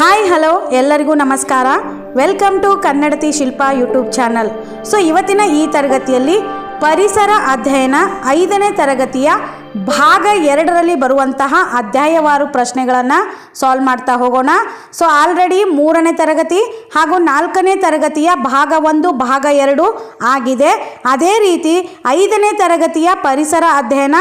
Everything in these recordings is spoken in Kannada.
ಹಾಯ್ ಹಲೋ ಎಲ್ಲರಿಗೂ ನಮಸ್ಕಾರ. Welcome to Kannadathi Shilpa YouTube channel so ಇವತ್ತಿನ ಈ ತರಗತಿಯಲ್ಲಿ ಪರಿಸರ ಅಧ್ಯಯನ ಐದನೇ ತರಗತಿಯ ಭಾಗ ಎರಡರಲ್ಲಿ ಬರುವಂತಹ ಅಧ್ಯಾಯವಾರು ಪ್ರಶ್ನೆಗಳನ್ನು ಸಾಲ್ವ್ ಮಾಡ್ತಾ ಹೋಗೋಣ. ಸೊ ಆಲ್ರೆಡಿ ಮೂರನೇ ತರಗತಿ ಹಾಗೂ ನಾಲ್ಕನೇ ತರಗತಿಯ ಭಾಗ ಒಂದು, ಭಾಗ ಎರಡು ಆಗಿದೆ. ಅದೇ ರೀತಿ ಐದನೇ ತರಗತಿಯ ಪರಿಸರ ಅಧ್ಯಯನ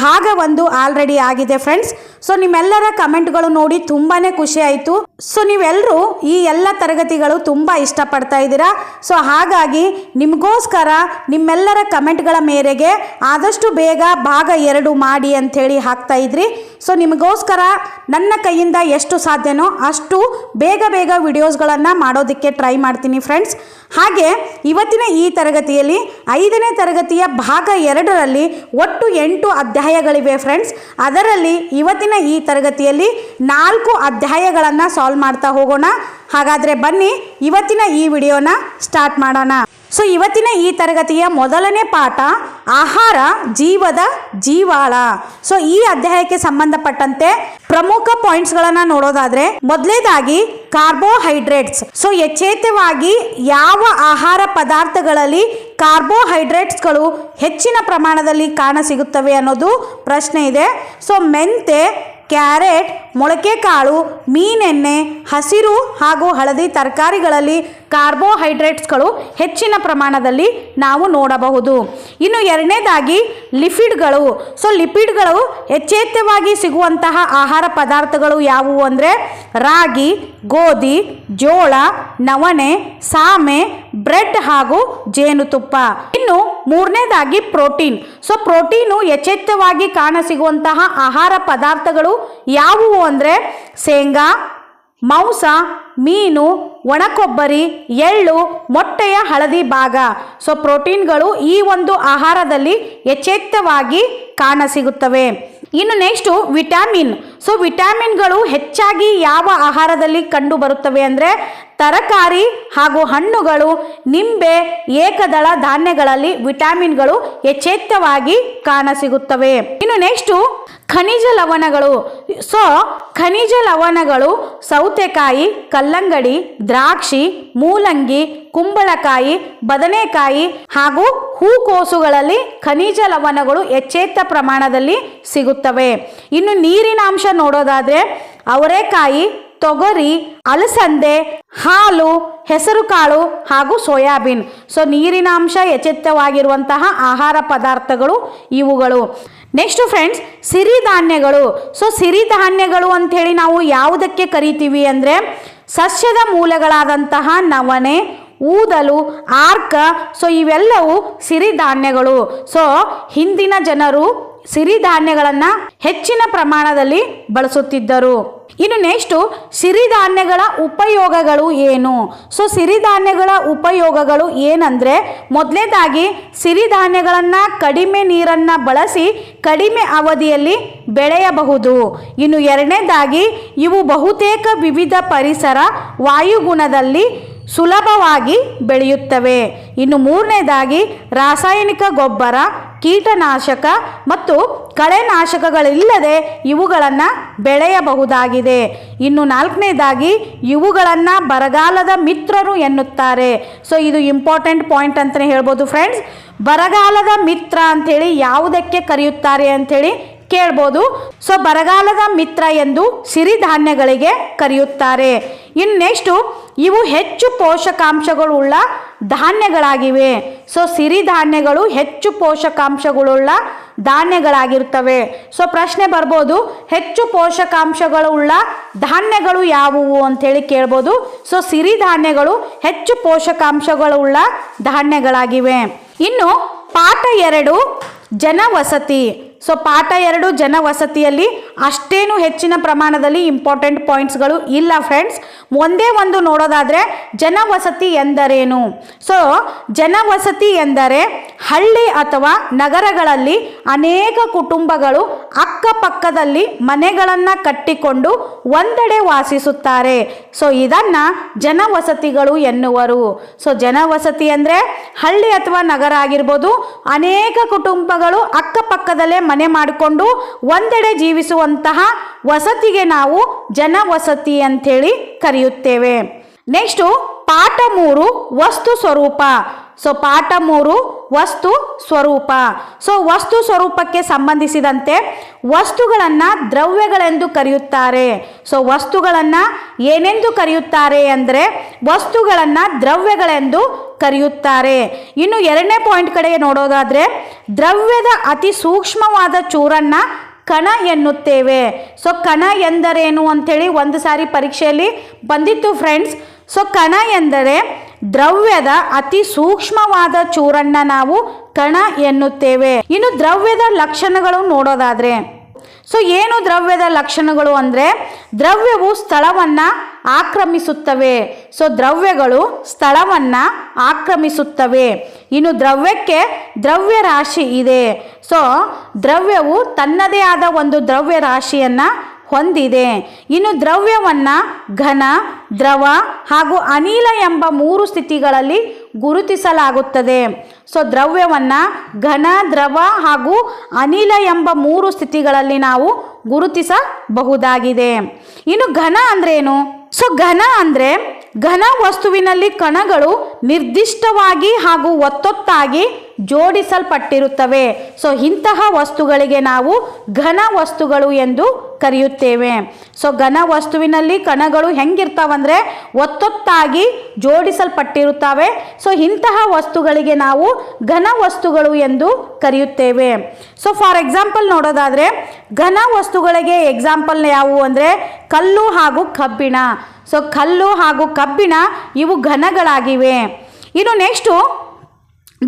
ಭಾಗ ಒಂದು ಆಲ್ರೆಡಿ ಆಗಿದೆ ಫ್ರೆಂಡ್ಸ್ ಸೊ ನಿಮ್ಮೆಲ್ಲರ ಕಮೆಂಟ್ಗಳು ನೋಡಿ ತುಂಬಾ ಖುಷಿ ಆಯಿತು. ಸೊ ನೀವೆಲ್ಲರೂ ಈ ಎಲ್ಲ ತರಗತಿಗಳು ತುಂಬ ಇಷ್ಟಪಡ್ತಾ ಇದ್ದೀರಾ? ಸೊ ಹಾಗಾಗಿ ನಿಮಗೋಸ್ಕರ ನಿಮ್ಮೆಲ್ಲರ ಕಮೆಂಟ್ಗಳ ಮೇರೆಗೆ ಆದಷ್ಟು ಬೇಗ ಭಾಗ ಎರಡು ಮಾಡಿ ಅಂಥೇಳಿ ಹಾಕ್ತಾ ಇದ್ರಿ. ಸೊ ನಿಮಗೋಸ್ಕರ ನನ್ನ ಕೈಯಿಂದ ಎಷ್ಟು ಸಾಧ್ಯನೋ ಅಷ್ಟು ಬೇಗ ಬೇಗ ವಿಡಿಯೋಸ್ಗಳನ್ನು ಮಾಡೋದಕ್ಕೆ ಟ್ರೈ ಮಾಡ್ತೀನಿ ಫ್ರೆಂಡ್ಸ್ ಹಾಗೆ ಇವತ್ತಿನ ಈ ತರಗತಿಯಲ್ಲಿ ಐದನೇ ತರಗತಿಯ ಭಾಗ ಎರಡರಲ್ಲಿ ಒಟ್ಟು ಎಂಟು ಅಧ್ಯಾಯಗಳಿವೆ ಫ್ರೆಂಡ್ಸ್ ಅದರಲ್ಲಿ ಇವತ್ತಿನ ಈ ತರಗತಿಯಲ್ಲಿ ನಾಲ್ಕು ಅಧ್ಯಾಯಗಳನ್ನು ಸಾಲ್ವ್ ಮಾಡ್ತಾ ಹೋಗೋಣ. ಹಾಗಾದರೆ ಬನ್ನಿ, ಇವತ್ತಿನ ಈ ವಿಡಿಯೋನ ಸ್ಟಾರ್ಟ್ ಮಾಡೋಣ. ಸೊ ಇವತ್ತಿನ ಈ ತರಗತಿಯ ಮೊದಲನೇ ಪಾಠ ಆಹಾರ ಜೀವದ ಜೀವಾಳ. ಸೊ ಈ ಅಧ್ಯಾಯಕ್ಕೆ ಸಂಬಂಧಪಟ್ಟಂತೆ ಪ್ರಮುಖ ಪಾಯಿಂಟ್ಸ್ಗಳನ್ನು ನೋಡೋದಾದ್ರೆ ಮೊದಲೇದಾಗಿ ಕಾರ್ಬೋಹೈಡ್ರೇಟ್ಸ್ ಸೊ ಎಚ್ಚೇತವಾಗಿ ಯಾವ ಆಹಾರ ಪದಾರ್ಥಗಳಲ್ಲಿ ಕಾರ್ಬೋಹೈಡ್ರೇಟ್ಸ್ಗಳು ಹೆಚ್ಚಿನ ಪ್ರಮಾಣದಲ್ಲಿ ಕಾಣ ಸಿಗುತ್ತವೆ ಅನ್ನೋದು ಪ್ರಶ್ನೆ ಇದೆ. ಸೊ ಮೆಂತೆ, ಕ್ಯಾರೆಟ್ ಮೊಳಕೆ ಕಾಳು ಮೀನೆಣ್ಣೆ, ಹಸಿರು ಹಾಗೂ ಹಳದಿ ತರಕಾರಿಗಳಲ್ಲಿ ಕಾರ್ಬೋಹೈಡ್ರೇಟ್ಸ್ಗಳು ಹೆಚ್ಚಿನ ಪ್ರಮಾಣದಲ್ಲಿ ನಾವು ನೋಡಬಹುದು. ಇನ್ನು ಎರಡನೇದಾಗಿ ಲಿಪಿಡ್ಗಳು. ಸೊ, ಲಿಪಿಡ್ಗಳು ಹೆಚ್ಚೆತ್ತವಾಗಿ ಸಿಗುವಂತಹ ಆಹಾರ ಪದಾರ್ಥಗಳು ಯಾವುವು ಅಂದರೆ ರಾಗಿ, ಗೋಧಿ, ಜೋಳ, ನವಣೆ, ಸಾಮೆ, ಬ್ರೆಡ್ ಹಾಗೂ ಜೇನುತುಪ್ಪ. ಇನ್ನು ಮೂರನೇದಾಗಿ ಪ್ರೋಟೀನ್. ಸೊ, ಪ್ರೋಟೀನು ಎಚ್ಚೆತ್ತವಾಗಿ ಕಾಣಸಿಗುವಂತಹ ಆಹಾರ ಪದಾರ್ಥಗಳು ಯಾವುವು ಅಂದರೆ ಶೇಂಗಾ ಮಾಂಸ, ಮೀನು ಒಣಕೊಬ್ಬರಿ, ಎಳ್ಳು, ಮೊಟ್ಟೆಯ ಹಳದಿ ಭಾಗ. ಸೊ ಪ್ರೋಟೀನ್ಗಳು ಈ ಒಂದು ಆಹಾರದಲ್ಲಿ ಎಚ್ಚೆತ್ತವಾಗಿ ಕಾಣಸಿಗುತ್ತವೆ. ಇನ್ನು ನೆಕ್ಸ್ಟು ವಿಟಾಮಿನ್. ಸೊ ವಿಟಾಮಿನ್ಗಳು ಹೆಚ್ಚಾಗಿ ಯಾವ ಆಹಾರದಲ್ಲಿ ಕಂಡು ಬರುತ್ತವೆ ಅಂದರೆ ತರಕಾರಿ ಹಾಗೂ ಹಣ್ಣುಗಳು, ನಿಂಬೆ, ಏಕದಳ ಧಾನ್ಯಗಳಲ್ಲಿ ವಿಟಾಮಿನ್ಗಳು ಎಚ್ಚೆತ್ತವಾಗಿ ಕಾಣಸಿಗುತ್ತವೆ. ಇನ್ನು ನೆಕ್ಸ್ಟು ಖನಿಜ ಲವಣಗಳು. ಸೊ ಖನಿಜ ಲವಣಗಳು ಸೌತೆಕಾಯಿ, ಕಲ್ಲಂಗಡಿ, ದ್ರಾಕ್ಷಿ, ಮೂಲಂಗಿ, ಕುಂಬಳಕಾಯಿ, ಬದನೆಕಾಯಿ ಹಾಗೂ ಹೂಕೋಸುಗಳಲ್ಲಿ ಖನಿಜ ಲವಣಗಳು ಹೆಚ್ಚೆತ್ತ ಪ್ರಮಾಣದಲ್ಲಿ ಸಿಗುತ್ತವೆ. ಇನ್ನು ನೀರಿನ ಅಂಶ ನೋಡೋದಾದ್ರೆ ಅವರೆಕಾಯಿ, ತೊಗರಿ, ಅಲಸಂದೆ, ಹಾಲು, ಹೆಸರುಕಾಳು ಹಾಗೂ ಸೋಯಾಬೀನ್. ಸೊ ನೀರಿನಾಂಶ ಎಚ್ಚೆತ್ತವಾಗಿರುವಂತಹ ಆಹಾರ ಪದಾರ್ಥಗಳು ಇವುಗಳು. ನೆಕ್ಸ್ಟ್ ಫ್ರೆಂಡ್ಸ್ ಸಿರಿಧಾನ್ಯಗಳು. ಸೊ ಸಿರಿಧಾನ್ಯಗಳು ಅಂಥೇಳಿ ನಾವು ಯಾವುದಕ್ಕೆ ಕರಿತೀವಿ ಅಂದರೆ ಸಸ್ಯದ ಮೂಲಗಳಾದಂತಹ ನವಣೆ, ಊದಲು, ಆರ್ಕ ಸೊ ಇವೆಲ್ಲವೂ ಸಿರಿಧಾನ್ಯಗಳು. ಸೊ ಹಿಂದಿನ ಜನರು ಸಿರಿಧಾನ್ಯಗಳನ್ನು ಹೆಚ್ಚಿನ ಪ್ರಮಾಣದಲ್ಲಿ ಬಳಸುತ್ತಿದ್ದರು. ಇನ್ನು ನೆಕ್ಸ್ಟು ಸಿರಿಧಾನ್ಯಗಳ ಉಪಯೋಗಗಳು ಏನು? ಸೊ ಸಿರಿಧಾನ್ಯಗಳ ಉಪಯೋಗಗಳು ಏನಂದರೆ ಮೊದಲನೇದಾಗಿ ಸಿರಿಧಾನ್ಯಗಳನ್ನು ಕಡಿಮೆ ನೀರನ್ನು ಬಳಸಿ ಕಡಿಮೆ ಅವಧಿಯಲ್ಲಿ ಬೆಳೆಯಬಹುದು. ಇನ್ನು ಎರಡನೇದಾಗಿ ಇವು ಬಹುತೇಕ ವಿವಿಧ ಪರಿಸರ ವಾಯುಗುಣದಲ್ಲಿ ಸುಲಭವಾಗಿ ಬೆಳೆಯುತ್ತವೆ. ಇನ್ನು ಮೂರನೇದಾಗಿ, ರಾಸಾಯನಿಕ ಗೊಬ್ಬರ, ಕೀಟನಾಶಕ ಮತ್ತು ಕಳೆನಾಶಕಗಳಿಲ್ಲದೆ ಇವುಗಳನ್ನು ಬೆಳೆಯಬಹುದಾಗಿದೆ. ಇನ್ನು ನಾಲ್ಕನೇದಾಗಿ, ಇವುಗಳನ್ನು ಬರಗಾಲದ ಮಿತ್ರರು ಎನ್ನುತ್ತಾರೆ. ಸೊ ಇದು ಇಂಪಾರ್ಟೆಂಟ್ ಪಾಯಿಂಟ್ ಅಂತಲೇ ಹೇಳ್ಬೋದು ಫ್ರೆಂಡ್ಸ್ ಬರಗಾಲದ ಮಿತ್ರ ಅಂಥೇಳಿ ಯಾವುದಕ್ಕೆ ಕರೆಯುತ್ತಾರೆ ಅಂಥೇಳಿ ಕೇಳ್ಬೋದು. ಸೊ ಬರಗಾಲದ ಮಿತ್ರ ಎಂದು ಸಿರಿಧಾನ್ಯಗಳಿಗೆ ಕರೆಯುತ್ತಾರೆ. ಇನ್ನು ನೆಕ್ಸ್ಟು ಇವು ಹೆಚ್ಚು ಪೋಷಕಾಂಶಗಳುಳ್ಳ ಧಾನ್ಯಗಳಾಗಿವೆ. ಸೊ ಸಿರಿಧಾನ್ಯಗಳು ಹೆಚ್ಚು ಪೋಷಕಾಂಶಗಳುಳ್ಳ ಧಾನ್ಯಗಳಾಗಿರ್ತವೆ. ಸೊ ಪ್ರಶ್ನೆ ಬರ್ಬೋದು, ಹೆಚ್ಚು ಪೋಷಕಾಂಶಗಳುಳ್ಳ ಧಾನ್ಯಗಳು ಯಾವುವು ಅಂಥೇಳಿ ಕೇಳ್ಬೋದು. ಸೊ ಸಿರಿಧಾನ್ಯಗಳು ಹೆಚ್ಚು ಪೋಷಕಾಂಶಗಳುಳ್ಳ ಧಾನ್ಯಗಳಾಗಿವೆ. ಇನ್ನು ಪಾಠ ಎರಡು, ಜನವಸತಿ. ಸೊ ಪಾಠ ಎರಡು ಜನವಸತಿಯಲ್ಲಿ ಅಷ್ಟೇನು ಹೆಚ್ಚಿನ ಪ್ರಮಾಣದಲ್ಲಿ ಇಂಪಾರ್ಟೆಂಟ್ ಪಾಯಿಂಟ್ಸ್ಗಳು ಇಲ್ಲ ಫ್ರೆಂಡ್ಸ್ ಒಂದೇ ಒಂದು ನೋಡೋದಾದರೆ ಜನವಸತಿ ಎಂದರೇನು? ಸೊ ಜನವಸತಿ ಎಂದರೆ ಹಳ್ಳಿ ಅಥವಾ ನಗರಗಳಲ್ಲಿ ಅನೇಕ ಕುಟುಂಬಗಳು ಅಕ್ಕಪಕ್ಕದಲ್ಲಿ ಮನೆಗಳನ್ನು ಕಟ್ಟಿಕೊಂಡು ಒಂದೆಡೆ ವಾಸಿಸುತ್ತಾರೆ. ಸೊ ಇದನ್ನು ಜನವಸತಿಗಳು ಎನ್ನುವರು. ಸೊ ಜನವಸತಿ ಅಂದರೆ ಹಳ್ಳಿ ಅಥವಾ ನಗರ ಆಗಿರ್ಬೋದು ಅನೇಕ ಕುಟುಂಬಗಳು ಅಕ್ಕಪಕ್ಕದಲ್ಲೇ ಮನೆ ಮಾಡಿಕೊಂಡು ಒಂದೆಡೆ ಜೀವಿಸುವಂತಹ ವಸತಿಗೆ ನಾವು ಜನವಸತಿ ಅಂಥೇಳಿ ಕರೆಯುತ್ತೇವೆ. ನೆಕ್ಸ್ಟು ಪಾಠ ಮೂರು ವಸ್ತು ಸ್ವರೂಪ. ಸೊ ಪಾಠ ಮೂರು ವಸ್ತು ಸ್ವರೂಪ. ಸೊ ವಸ್ತು ಸ್ವರೂಪಕ್ಕೆ ಸಂಬಂಧಿಸಿದಂತೆ ವಸ್ತುಗಳನ್ನು ದ್ರವ್ಯಗಳೆಂದು ಕರೆಯುತ್ತಾರೆ. ಸೊ ವಸ್ತುಗಳನ್ನು ಏನೆಂದು ಕರೆಯುತ್ತಾರೆ ಅಂದರೆ ವಸ್ತುಗಳನ್ನು ದ್ರವ್ಯಗಳೆಂದು ಕರೆಯುತ್ತಾರೆ. ಇನ್ನು ಎರಡನೇ ಪಾಯಿಂಟ್ ಕಡೆಗೆ ನೋಡೋದಾದರೆ, ದ್ರವ್ಯದ ಅತಿ ಸೂಕ್ಷ್ಮವಾದ ಚೂರನ್ನು ಕಣ ಎನ್ನುತ್ತೇವೆ. ಸೊ ಕಣ ಎಂದರೇನು ಅಂಥೇಳಿ ಒಂದು ಸಾರಿ ಪರೀಕ್ಷೆಯಲ್ಲಿ ಬಂದಿತ್ತು ಫ್ರೆಂಡ್ಸ್ ಸೊ ಕಣ ಎಂದರೆ ದ್ರವ್ಯದ ಅತಿ ಸೂಕ್ಷ್ಮವಾದ ಚೂರನ್ನ ನಾವು ಕಣ ಎನ್ನುತ್ತೇವೆ. ಇನ್ನು ದ್ರವ್ಯದ ಲಕ್ಷಣಗಳು ನೋಡೋದಾದ್ರೆ ಸೊ ಏನು ದ್ರವ್ಯದ ಲಕ್ಷಣಗಳು ಅಂದರೆ ದ್ರವ್ಯವು ಸ್ಥಳವನ್ನು ಆಕ್ರಮಿಸುತ್ತವೆ. ಸೊ ದ್ರವ್ಯಗಳು ಸ್ಥಳವನ್ನು ಆಕ್ರಮಿಸುತ್ತವೆ. ಇನ್ನು ದ್ರವ್ಯಕ್ಕೆ ದ್ರವ್ಯ ರಾಶಿ ಇದೆ. ಸೊ ದ್ರವ್ಯವು ತನ್ನದೇ ಆದ ಒಂದು ದ್ರವ್ಯ ರಾಶಿಯನ್ನು ಹೊಂದಿದೆ. ಇನ್ನು ದ್ರವ್ಯವನ್ನು ಘನ, ದ್ರವ ಹಾಗೂ ಅನಿಲ ಎಂಬ ಮೂರು ಸ್ಥಿತಿಗಳಲ್ಲಿ ಗುರುತಿಸಲಾಗುತ್ತದೆ. ಸೊ ದ್ರವ್ಯವನ್ನು ಘನ, ದ್ರವ ಹಾಗೂ ಅನಿಲ ಎಂಬ ಮೂರು ಸ್ಥಿತಿಗಳಲ್ಲಿ ನಾವು ಗುರುತಿಸಬಹುದಾಗಿದೆ. ಇನ್ನು ಘನ ಅಂದ್ರೇನು? ಸೊ ಘನ ಅಂದರೆ ಘನ ವಸ್ತುವಿನಲ್ಲಿ ಕಣಗಳು ನಿರ್ದಿಷ್ಟವಾಗಿ ಹಾಗೂ ಒತ್ತೊತ್ತಾಗಿ ಜೋಡಿಸಲ್ಪಟ್ಟಿರುತ್ತವೆ. ಸೊ ಇಂತಹ ವಸ್ತುಗಳಿಗೆ ನಾವು ಘನ ವಸ್ತುಗಳು ಎಂದು ಕರೆಯುತ್ತೇವೆ. ಸೊ ಘನ ವಸ್ತುವಿನಲ್ಲಿ ಕಣಗಳು ಹೆಂಗಿರ್ತಾವಂದ್ರೆ ಒತ್ತೊತ್ತಾಗಿ ಜೋಡಿಸಲ್ಪಟ್ಟಿರುತ್ತವೆ. ಸೊ ಇಂತಹ ವಸ್ತುಗಳಿಗೆ ನಾವು ಘನ ವಸ್ತುಗಳು ಎಂದು ಕರೆಯುತ್ತೇವೆ. ಸೊ ಫಾರ್ ಎಕ್ಸಾಂಪಲ್ ನೋಡೋದಾದರೆ, ಘನ ವಸ್ತುಗಳಿಗೆ ಎಕ್ಸಾಂಪಲ್ ಯಾವುವು ಅಂದರೆ ಕಲ್ಲು ಹಾಗೂ ಕಬ್ಬಿಣ. ಸೊ ಕಲ್ಲು ಹಾಗೂ ಕಬ್ಬಿಣ ಇವು ಘನಗಳಾಗಿವೆ. ಇನ್ನು ನೆಕ್ಸ್ಟು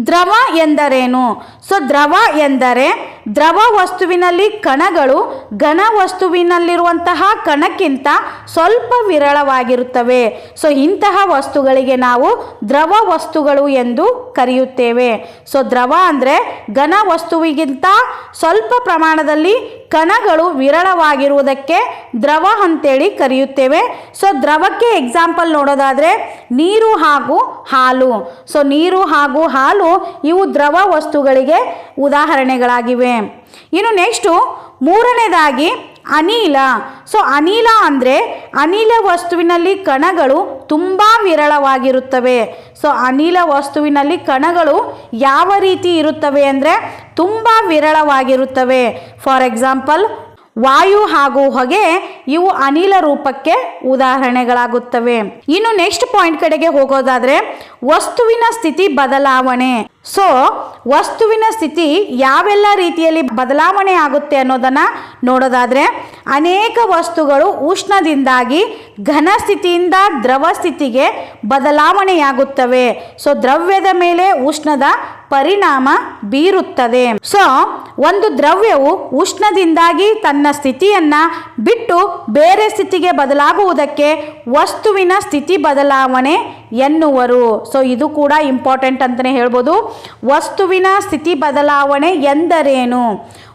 ದ್ರವ ಎಂದರೇನು? ಸೊ ದ್ರವ ಎಂದರೆ ದ್ರವ ವಸ್ತುವಿನಲ್ಲಿ ಕಣಗಳು ಘನ ವಸ್ತುವಿನಲ್ಲಿರುವಂತಹ ಕಣಕ್ಕಿಂತ ಸ್ವಲ್ಪ ವಿರಳವಾಗಿರುತ್ತವೆ. ಸೊ, ಇಂತಹ ವಸ್ತುಗಳಿಗೆ ನಾವು ದ್ರವ ವಸ್ತುಗಳು ಎಂದು ಕರೆಯುತ್ತೇವೆ. ಸೊ, ದ್ರವ ಅಂದರೆ ಘನ ವಸ್ತುವಿಗಿಂತ ಸ್ವಲ್ಪ ಪ್ರಮಾಣದಲ್ಲಿ ಕಣಗಳು ವಿರಳವಾಗಿರುವುದಕ್ಕೆ ದ್ರವ ಅಂತೇಳಿ ಕರೆಯುತ್ತೇವೆ. ಸೊ, ದ್ರವಕ್ಕೆ ಎಕ್ಸಾಂಪಲ್ ನೋಡೋದಾದರೆ ನೀರು ಹಾಗೂ ಹಾಲು. ಸೊ, ನೀರು ಹಾಗೂ ಹಾಲು ಇವು ದ್ರವ ವಸ್ತುಗಳಿಗೆ ಉದಾಹರಣೆಗಳಾಗಿವೆ. ಇನ್ನು ನೆಕ್ಸ್ಟು ಮೂರನೇದಾಗಿ ಅನಿಲ. ಸೊ ಅನಿಲ ಅಂದರೆ ಅನಿಲ ವಸ್ತುವಿನಲ್ಲಿ ಕಣಗಳು ತುಂಬ ವಿರಳವಾಗಿರುತ್ತವೆ. ಸೊ ಅನಿಲ ವಸ್ತುವಿನಲ್ಲಿ ಕಣಗಳು ಯಾವ ರೀತಿ ಇರುತ್ತವೆ ಅಂದರೆ ತುಂಬ ವಿರಳವಾಗಿರುತ್ತವೆ. ಫಾರ್ ಎಕ್ಸಾಂಪಲ್ ವಾಯು ಹಾಗೂ ಹೊಗೆ ಇವು ಅನಿಲ ರೂಪಕ್ಕೆ ಉದಾಹರಣೆಗಳಾಗುತ್ತವೆ. ಇನ್ನು ನೆಕ್ಸ್ಟ್ ಪಾಯಿಂಟ್ ಕಡೆಗೆ ಹೋಗೋದಾದ್ರೆ ವಸ್ತುವಿನ ಸ್ಥಿತಿ ಬದಲಾವಣೆ. ಸೊ ವಸ್ತುವಿನ ಸ್ಥಿತಿ ಯಾವೆಲ್ಲ ರೀತಿಯಲ್ಲಿ ಬದಲಾವಣೆ ಆಗುತ್ತೆ ಅನ್ನೋದನ್ನು ನೋಡೋದಾದರೆ, ಅನೇಕ ವಸ್ತುಗಳು ಉಷ್ಣದಿಂದಾಗಿ ಘನ ಸ್ಥಿತಿಯಿಂದ ದ್ರವ ಸ್ಥಿತಿಗೆ ಬದಲಾವಣೆಯಾಗುತ್ತವೆ. ಸೊ ದ್ರವ್ಯದ ಮೇಲೆ ಉಷ್ಣದ ಪರಿಣಾಮ ಬೀರುತ್ತದೆ. ಸೊ ಒಂದು ದ್ರವ್ಯವು ಉಷ್ಣದಿಂದಾಗಿ ತನ್ನ ಸ್ಥಿತಿಯನ್ನು ಬಿಟ್ಟು ಬೇರೆ ಸ್ಥಿತಿಗೆ ಬದಲಾಗುವುದಕ್ಕೆ ವಸ್ತುವಿನ ಸ್ಥಿತಿ ಬದಲಾವಣೆ ಎನ್ನುವರು. ಸೊ ಇದು ಕೂಡ ಇಂಪಾರ್ಟೆಂಟ್ ಅಂತಲೇ ಹೇಳ್ಬೋದು. ವಸ್ತುವಿನ ಸ್ಥಿತಿ ಬದಲಾವಣೆ ಎಂದರೇನು?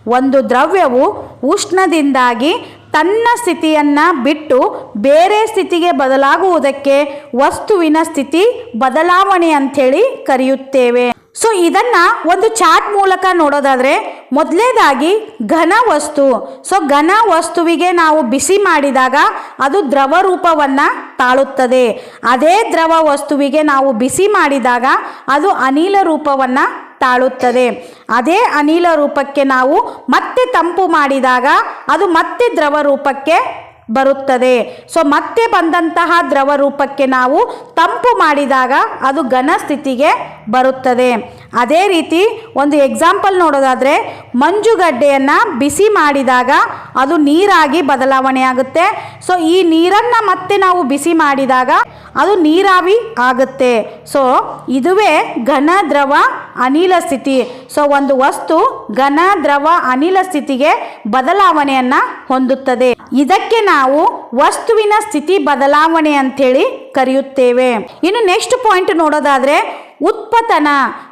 ಒಂದು ದ್ರವ್ಯವು ಉಷ್ಣದಿಂದಾಗಿ ತನ್ನ ಸ್ಥಿತಿಯನ್ನು ಬಿಟ್ಟು ಬೇರೆ ಸ್ಥಿತಿಗೆ ಬದಲಾಗುವುದಕ್ಕೆ ವಸ್ತುವಿನ ಸ್ಥಿತಿ ಬದಲಾವಣೆ ಅಂಥೇಳಿ ಕರೆಯುತ್ತೇವೆ. ಸೊ ಇದನ್ನ ಒಂದು ಚಾರ್ಟ್ ಮೂಲಕ ನೋಡೋದಾದ್ರೆ ಮೊದಲೇದಾಗಿ ಘನ ವಸ್ತು. ಸೊ ಘನ ವಸ್ತುವಿಗೆ ನಾವು ಬಿಸಿ ಮಾಡಿದಾಗ ಅದು ದ್ರವ ರೂಪವನ್ನು ತಾಳುತ್ತದೆ. ಅದೇ ದ್ರವ ವಸ್ತುವಿಗೆ ನಾವು ಬಿಸಿ ಮಾಡಿದಾಗ ಅದು ಅನಿಲ ರೂಪವನ್ನು ತಾಳುತ್ತದೆ. ಅದೇ ಅನಿಲ ರೂಪಕ್ಕೆ ನಾವು ಮತ್ತೆ ತಂಪು ಮಾಡಿದಾಗ ಅದು ಮತ್ತೆ ದ್ರವ ರೂಪಕ್ಕೆ ಬರುತ್ತದೆ. ಸೊ ಮತ್ತೆ ಬಂದಂತಹ ದ್ರವ ರೂಪಕ್ಕೆ ನಾವು ತಂಪು ಮಾಡಿದಾಗ ಅದು ಘನ ಸ್ಥಿತಿಗೆ ಬರುತ್ತದೆ. ಅದೇ ರೀತಿ ಒಂದು ಎಕ್ಸಾಂಪಲ್ ನೋಡೋದಾದರೆ ಮಂಜುಗಡ್ಡೆಯನ್ನು ಬಿಸಿ ಮಾಡಿದಾಗ ಅದು ನೀರಾಗಿ ಬದಲಾವಣೆ ಆಗುತ್ತೆ. ಸೊ ಈ ನೀರನ್ನು ಮತ್ತೆ ನಾವು ಬಿಸಿ ಮಾಡಿದಾಗ ಅದು ನೀರಾವಿ ಆಗುತ್ತೆ. ಸೊ ಇದುವೇ ಘನ, ದ್ರವ, ಅನಿಲ ಸ್ಥಿತಿ. ಸೊ ಒಂದು ವಸ್ತು ಘನ, ದ್ರವ, ಅನಿಲ ಸ್ಥಿತಿಗೆ ಬದಲಾವಣೆಯನ್ನು ಹೊಂದುತ್ತದೆ. ಇದಕ್ಕೆ ನಾವು ವಸ್ತುವಿನ ಸ್ಥಿತಿ ಬದಲಾವಣೆ ಅಂಥೇಳಿ ಕರೆಯುತ್ತೇವೆ. ಇನ್ನು ನೆಕ್ಸ್ಟ್ ಪಾಯಿಂಟ್ ನೋಡೋದಾದ್ರೆ ಉತ್ಪತನ.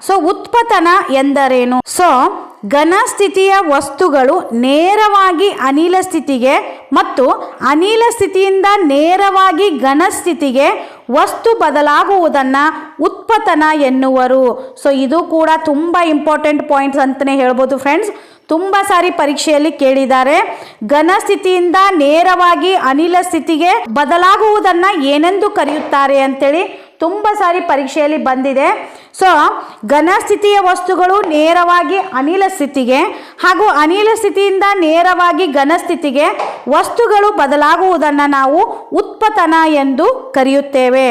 ಸೊ ಉತ್ಪತನ ಎಂದರೇನು? ಸೊ ಘನ ಸ್ಥಿತಿಯ ವಸ್ತುಗಳು ನೇರವಾಗಿ ಅನಿಲ ಸ್ಥಿತಿಗೆ ಮತ್ತು ಅನಿಲ ಸ್ಥಿತಿಯಿಂದ ನೇರವಾಗಿ ಘನ ಸ್ಥಿತಿಗೆ ವಸ್ತು ಬದಲಾಗುವುದನ್ನು ಉತ್ಪತನ ಎನ್ನುವರು. ಸೊ ಇದು ಕೂಡ ತುಂಬ ಇಂಪಾರ್ಟೆಂಟ್ ಪಾಯಿಂಟ್ಸ್ ಅಂತಲೇ ಹೇಳ್ಬೋದು ಫ್ರೆಂಡ್ಸ್ ತುಂಬ ಸಾರಿ ಪರೀಕ್ಷೆಯಲ್ಲಿ ಕೇಳಿದ್ದಾರೆ. ಘನ ಸ್ಥಿತಿಯಿಂದ ನೇರವಾಗಿ ಅನಿಲ ಸ್ಥಿತಿಗೆ ಬದಲಾಗುವುದನ್ನು ಏನೆಂದು ಕರೆಯುತ್ತಾರೆ ಅಂತೇಳಿ. ತುಂಬ ಸಾರಿ ಪರೀಕ್ಷೆಯಲ್ಲಿ ಬಂದಿದೆ. ಸೊ ಘನ ಸ್ಥಿತಿಯ ವಸ್ತುಗಳು ನೇರವಾಗಿ ಅನಿಲ ಸ್ಥಿತಿಗೆ ಹಾಗೂ ಅನಿಲ ಸ್ಥಿತಿಯಿಂದ ನೇರವಾಗಿ ಘನ ಸ್ಥಿತಿಗೆ ವಸ್ತುಗಳು ಬದಲಾಗುವುದನ್ನು ನಾವು ಉತ್ಪತನ ಎಂದು ಕರೆಯುತ್ತೇವೆ.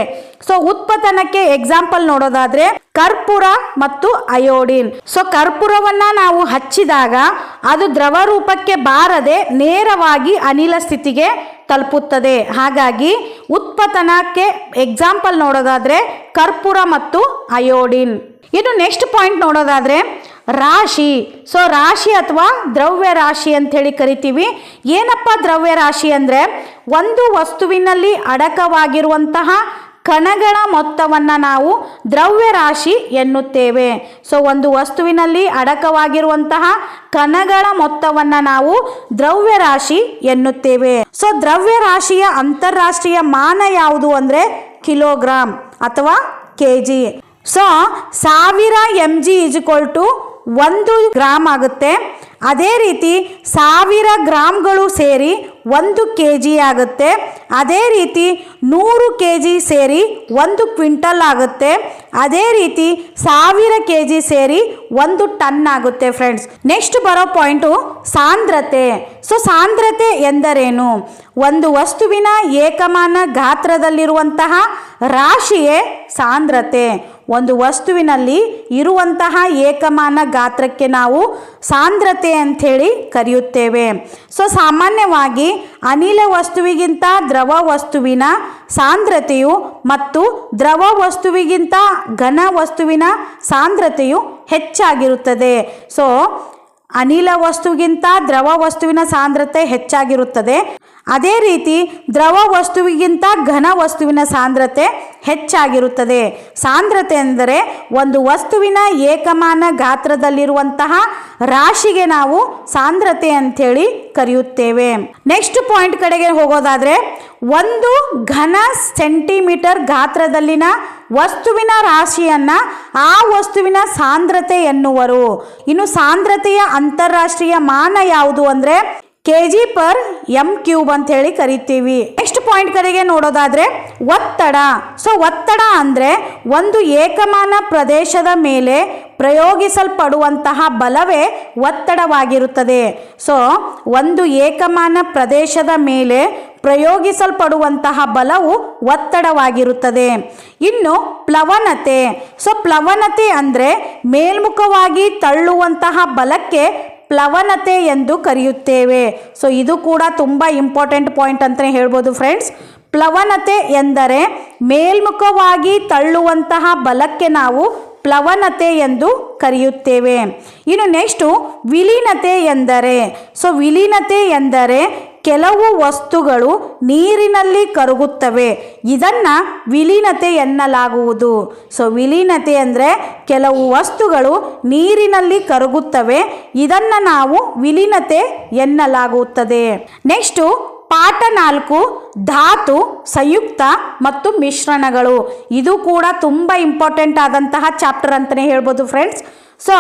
ಸೊ ಉತ್ಪತನಕ್ಕೆ ಎಕ್ಸಾಂಪಲ್ ನೋಡೋದಾದ್ರೆ ಕರ್ಪೂರ ಮತ್ತು ಅಯೋಡಿನ್ ಸೊ ಕರ್ಪೂರವನ್ನ ನಾವು ಹಚ್ಚಿದಾಗ ಅದು ದ್ರವ ರೂಪಕ್ಕೆ ಬಾರದೆ ನೇರವಾಗಿ ಅನಿಲ ಸ್ಥಿತಿಗೆ ತಲುಪುತ್ತದೆ. ಹಾಗಾಗಿ ಉತ್ಪತನಕ್ಕೆ ಎಕ್ಸಾಂಪಲ್ ನೋಡೋದಾದ್ರೆ ಕರ್ಪೂರ ಮತ್ತು ಅಯೋಡಿನ್ ಇನ್ನು ನೆಕ್ಸ್ಟ್ ಪಾಯಿಂಟ್ ನೋಡೋದಾದ್ರೆ ರಾಶಿ. ಸೊ ರಾಶಿ ಅಥವಾ ದ್ರವ್ಯ ರಾಶಿ ಅಂತ ಹೇಳಿ ಕರಿತೀವಿ. ಏನಪ್ಪ ದ್ರವ್ಯ ರಾಶಿ ಅಂದರೆ ಒಂದು ವಸ್ತುವಿನಲ್ಲಿ ಅಡಕವಾಗಿರುವಂತಹ ಕಣಗಳ ಮೊತ್ತವನ್ನು ನಾವು ದ್ರವ್ಯರಾಶಿ ಎನ್ನುತ್ತೇವೆ. ಸೊ ಒಂದು ವಸ್ತುವಿನಲ್ಲಿ ಅಡಕವಾಗಿರುವಂತಹ ಕಣಗಳ ಮೊತ್ತವನ್ನು ನಾವು ದ್ರವ್ಯರಾಶಿ ಎನ್ನುತ್ತೇವೆ. ಸೊ ದ್ರವ್ಯರಾಶಿಯ ಅಂತಾರಾಷ್ಟ್ರೀಯ ಮಾನ ಯಾವುದು ಅಂದರೆ ಕಿಲೋಗ್ರಾಮ್ ಅಥವಾ ಕೆ ಜಿ ಸೊ ಸಾವಿರ M G is equal to ಒಂದು ಗ್ರಾಮ್ ಆಗುತ್ತೆ. ಅದೇ ರೀತಿ ಸಾವಿರ ಗ್ರಾಮ್ಗಳು ಸೇರಿ ಒಂದು ಕೆ ಜಿ ಆಗುತ್ತೆ. ಅದೇ ರೀತಿ ನೂರು ಕೆ ಜಿ ಸೇರಿ ಒಂದು ಕ್ವಿಂಟಲ್ ಆಗುತ್ತೆ. ಅದೇ ರೀತಿ ಸಾವಿರ ಕೆ ಜಿ ಸೇರಿ ಒಂದು ಟನ್ ಆಗುತ್ತೆ ಫ್ರೆಂಡ್ಸ್ ನೆಕ್ಸ್ಟ್ ಬರೋ ಪಾಯಿಂಟು ಸಾಂದ್ರತೆ. ಸೊ ಸಾಂದ್ರತೆ ಎಂದರೇನು? ಒಂದು ವಸ್ತುವಿನ ಏಕಮಾನ ಗಾತ್ರದಲ್ಲಿರುವಂತಹ ರಾಶಿಯೇ ಸಾಂದ್ರತೆ. ಒಂದು ವಸ್ತುವಿನಲ್ಲಿ ಇರುವಂತಹ ಏಕಮಾನ ಗಾತ್ರಕ್ಕೆ ನಾವು ಸಾಂದ್ರತೆ ಅಂಥೇಳಿ ಕರೆಯುತ್ತೇವೆ. ಸೊ ಸಾಮಾನ್ಯವಾಗಿ ಅನಿಲ ವಸ್ತುವಿಗಿಂತ ದ್ರವ ವಸ್ತುವಿನ ಸಾಂದ್ರತೆಯು ಮತ್ತು ದ್ರವ ವಸ್ತುವಿಗಿಂತ ಘನ ವಸ್ತುವಿನ ಸಾಂದ್ರತೆಯು ಹೆಚ್ಚಾಗಿರುತ್ತದೆ. ಸೊ ಅನಿಲ ವಸ್ತುವಿಗಿಂತ ದ್ರವ ವಸ್ತುವಿನ ಸಾಂದ್ರತೆ ಹೆಚ್ಚಾಗಿರುತ್ತದೆ. ಅದೇ ರೀತಿ ದ್ರವ ವಸ್ತುವಿಗಿಂತ ಘನ ವಸ್ತುವಿನ ಸಾಂದ್ರತೆ ಹೆಚ್ಚಾಗಿರುತ್ತದೆ. ಸಾಂದ್ರತೆ ಎಂದರೆ ಒಂದು ವಸ್ತುವಿನ ಏಕಮಾನ ಗಾತ್ರದಲ್ಲಿರುವಂತಹ ರಾಶಿಗೆ ನಾವು ಸಾಂದ್ರತೆ ಅಂಥೇಳಿ ಕರೆಯುತ್ತೇವೆ. ನೆಕ್ಸ್ಟ್ ಪಾಯಿಂಟ್ ಕಡೆಗೆ ಹೋಗೋದಾದರೆ ಒಂದು ಘನ ಸೆಂಟಿಮೀಟರ್ ಗಾತ್ರದಲ್ಲಿನ ವಸ್ತುವಿನ ರಾಶಿಯನ್ನು ಆ ವಸ್ತುವಿನ ಸಾಂದ್ರತೆ ಎನ್ನುವರು. ಇನ್ನು ಸಾಂದ್ರತೆಯ ಅಂತಾರಾಷ್ಟ್ರೀಯ ಮಾನ ಯಾವುದು ಅಂದರೆ K G per M cube ಅಂತ ಹೇಳಿ ಕರಿತೀವಿ. ನೆಕ್ಸ್ಟ್ ಪಾಯಿಂಟ್ ಕಡೆಗೆ ನೋಡೋದಾದ್ರೆ ಒತ್ತಡ. ಸೊ ಒತ್ತಡ ಅಂದರೆ ಒಂದು ಏಕಮಾನ ಪ್ರದೇಶದ ಮೇಲೆ ಪ್ರಯೋಗಿಸಲ್ಪಡುವಂತಹ ಬಲವೇ ಒತ್ತಡವಾಗಿರುತ್ತದೆ. ಸೊ ಒಂದು ಏಕಮಾನ ಪ್ರದೇಶದ ಮೇಲೆ ಪ್ರಯೋಗಿಸಲ್ಪಡುವಂತಹ ಬಲವು ಒತ್ತಡವಾಗಿರುತ್ತದೆ. ಇನ್ನು ಪ್ಲವನತೆ. ಸೊ ಪ್ಲವನತೆ ಅಂದರೆ ಮೇಲ್ಮುಖವಾಗಿ ತಳ್ಳುವಂತಹ ಬಲಕ್ಕೆ ಪ್ಲವನತೆ ಎಂದು ಕರೆಯುತ್ತೇವೆ. ಸೊ ಇದು ಕೂಡ ತುಂಬ ಇಂಪಾರ್ಟೆಂಟ್ ಪಾಯಿಂಟ್ ಅಂತಲೇ ಹೇಳ್ಬೋದು ಫ್ರೆಂಡ್ಸ್ ಪ್ಲವನತೆ ಎಂದರೆ ಮೇಲ್ಮುಖವಾಗಿ ತಳ್ಳುವಂತಹ ಬಲಕ್ಕೆ ನಾವು ಪ್ಲವನತೆ ಎಂದು ಕರೆಯುತ್ತೇವೆ. ಇನ್ನು ನೆಕ್ಸ್ಟು ವಿಲೀನತೆ ಎಂದರೆ ಸೊ ವಿಲೀನತೆ ಎಂದರೆ ಕೆಲವು ವಸ್ತುಗಳು ನೀರಿನಲ್ಲಿ ಕರಗುತ್ತವೆ. ಇದನ್ನು ವಿಲೀನತೆ ಎನ್ನಲಾಗುವುದು. ಸೊ ವಿಲೀನತೆ ಅಂದರೆ ಕೆಲವು ವಸ್ತುಗಳು ನೀರಿನಲ್ಲಿ ಕರಗುತ್ತವೆ. ಇದನ್ನು ನಾವು ವಿಲೀನತೆ ಎನ್ನಲಾಗುತ್ತದೆ. ನೆಕ್ಸ್ಟು ಪಾಠ ನಾಲ್ಕು, ಧಾತು, ಸಂಯುಕ್ತ ಮತ್ತು ಮಿಶ್ರಣಗಳು. ಇದು ಕೂಡ ತುಂಬ ಇಂಪಾರ್ಟೆಂಟ್ ಆದಂತಹ ಚಾಪ್ಟರ್ ಅಂತಲೇ ಹೇಳ್ಬೋದು ಫ್ರೆಂಡ್ಸ್ ಸೊ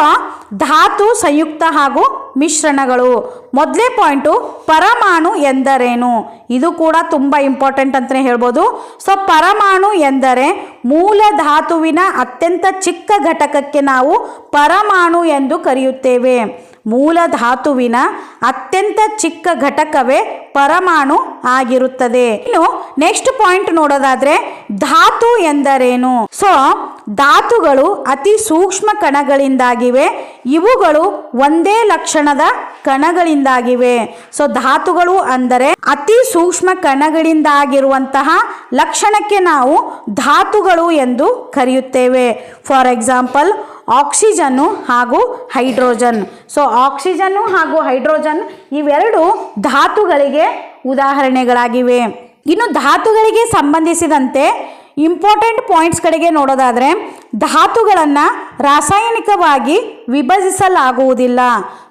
ಧಾತು, ಸಂಯುಕ್ತ ಹಾಗೂ ಮಿಶ್ರಣಗಳು. ಮೊದಲೇ ಪಾಯಿಂಟು ಪರಮಾಣು ಎಂದರೇನು? ಇದು ಕೂಡ ತುಂಬ ಇಂಪಾರ್ಟೆಂಟ್ ಅಂತಲೇ ಹೇಳ್ಬೋದು. ಸೊ, ಪರಮಾಣು ಎಂದರೆ ಮೂಲ ಧಾತುವಿನ ಅತ್ಯಂತ ಚಿಕ್ಕ ಘಟಕಕ್ಕೆ ನಾವು ಪರಮಾಣು ಎಂದು ಕರೆಯುತ್ತೇವೆ. ಮೂಲ ಧಾತುವಿನ ಅತ್ಯಂತ ಚಿಕ್ಕ ಘಟಕವೇ ಪರಮಾಣು ಆಗಿರುತ್ತದೆ. ಇನ್ನು ನೆಕ್ಸ್ಟ್ ಪಾಯಿಂಟ್ ನೋಡೋದಾದ್ರೆ ಧಾತು ಎಂದರೇನು? ಸೊ, ಧಾತುಗಳು ಅತಿ ಸೂಕ್ಷ್ಮ ಕಣಗಳಿಂದಾಗಿವೆ. ಇವುಗಳು ಒಂದೇ ಲಕ್ಷಣದ ಕಣಗಳಿಂದಾಗಿವೆ. ಸೊ ಧಾತುಗಳು ಅಂದರೆ ಅತಿ ಸೂಕ್ಷ್ಮ ಕಣಗಳಿಂದಾಗಿರುವಂತಹ ಲಕ್ಷಣಕ್ಕೆ ನಾವು ಧಾತುಗಳು ಎಂದು ಕರೆಯುತ್ತೇವೆ. ಫಾರ್ ಎಕ್ಸಾಂಪಲ್ ಆಕ್ಸಿಜನ್ನು ಹಾಗೂ ಹೈಡ್ರೋಜನ್ ಸೊ ಆಕ್ಸಿಜನ್ನು ಹಾಗೂ ಹೈಡ್ರೋಜನ್ ಇವೆರಡು ಧಾತುಗಳಿಗೆ ಉದಾಹರಣೆಗಳಾಗಿವೆ. ಇನ್ನು ಧಾತುಗಳಿಗೆ ಸಂಬಂಧಿಸಿದಂತೆ ಇಂಪಾರ್ಟೆಂಟ್ ಪಾಯಿಂಟ್ಸ್ ಕಡೆಗೆ ನೋಡೋದಾದರೆ ಧಾತುಗಳನ್ನು ರಾಸಾಯನಿಕವಾಗಿ ವಿಭಜಿಸಲಾಗುವುದಿಲ್ಲ.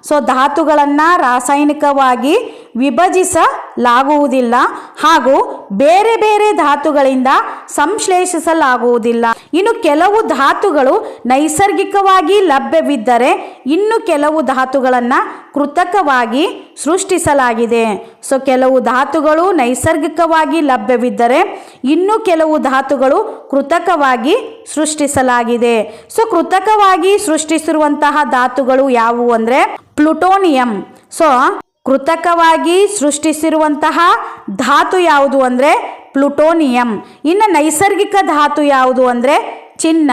ಸೊ ಧಾತುಗಳನ್ನು ರಾಸಾಯನಿಕವಾಗಿ ವಿಭಜಿಸಲಾಗುವುದಿಲ್ಲ ಹಾಗೂ ಬೇರೆ ಬೇರೆ ಧಾತುಗಳಿಂದ ಸಂಶ್ಲೇಷಿಸಲಾಗುವುದಿಲ್ಲ. ಇನ್ನು ಕೆಲವು ಧಾತುಗಳು ನೈಸರ್ಗಿಕವಾಗಿ ಲಭ್ಯವಿದ್ದರೆ ಇನ್ನು ಕೆಲವು ಧಾತುಗಳನ್ನು ಕೃತಕವಾಗಿ ಸೃಷ್ಟಿಸಲಾಗಿದೆ. ಸೊ ಕೆಲವು ಧಾತುಗಳು ನೈಸರ್ಗಿಕವಾಗಿ ಲಭ್ಯವಿದ್ದರೆ ಇನ್ನು ಕೆಲವು ಧಾತುಗಳು ಕೃತಕವಾಗಿ ಸೃಷ್ಟಿಸಲಾಗಿದೆ ಸೊ, ಕೃತಕವಾಗಿ ಸೃಷ್ಟಿಸಿರುವಂತಹ ಧಾತುಗಳು ಯಾವುವು ಅಂದರೆ ಪ್ಲುಟೋನಿಯಂ. ಸೊ, ಕೃತಕವಾಗಿ ಸೃಷ್ಟಿಸಿರುವಂತಹ ಧಾತು ಯಾವುದು ಅಂದರೆ ಪ್ಲುಟೋನಿಯಂ. ಇನ್ನು ನೈಸರ್ಗಿಕ ಧಾತು ಯಾವುದು ಅಂದರೆ ಚಿನ್ನ.